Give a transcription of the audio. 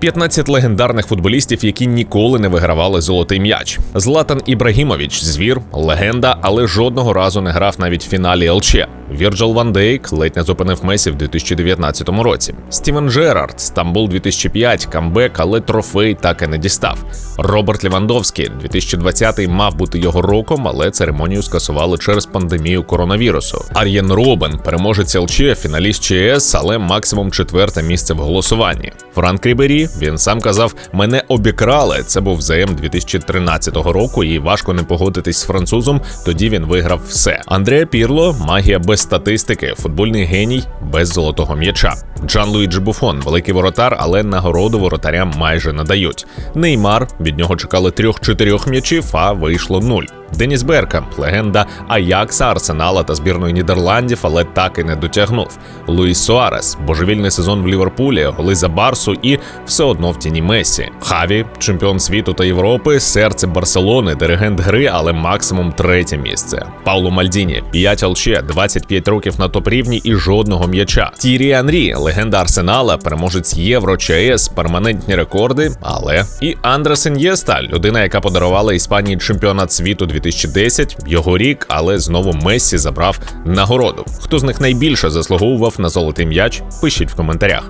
15 легендарних футболістів, які ніколи не вигравали золотий м'яч. Златан Ібрагімович, звір, легенда, але жодного разу не грав навіть в фіналі ЛЧ. Вірджил Ван Дейк ледь не зупинив Месі в 2019 році. Стівен Джерард, Стамбул 2005, камбек, але трофей так і не дістав. Роберт Лівандовський, 2020 мав бути його роком, але церемонію скасували через пандемію коронавірусу. Ар'єн Робен, переможець ЛЧ, фіналіст ЧС, але максимум четверте місце в голосуванні. Франк Рібері, він сам казав, мене обікрали. Це був ЗМ 2013 року, і важко не погодитись з французом. Тоді він виграв все. Андреа Пірло, магія без статистики, футбольний геній без золотого м'яча. Джан Луїджі Буфон, великий воротар, але нагороду воротарям майже не дають. Неймар від нього чекали трьох-чотирьох м'ячів, а вийшло нуль. Деніс Беркамп, легенда Аякса, Арсенала та збірної Нідерландів, але так і не дотягнув. Луїс Суарес, божевільний сезон в Ліверпулі, голи за Барсу і все одно в тіні Месі. Хаві, чемпіон світу та Європи, серце Барселони, диригент гри, але максимум третє місце. Пауло Мальдіні, 5 ЛЧ, 25 років на топ-рівні і жодного м'яча. Тірі Анрі, легенда Арсенала, переможець Євро, ЧАЕС, перманентні рекорди, але і Андрес Ін'єста, людина, яка подарувала Іспанії чемпіонат світу 2010, його рік, але знову Мессі забрав нагороду. Хто з них найбільше заслуговував на золотий м'яч? Пишіть в коментарях.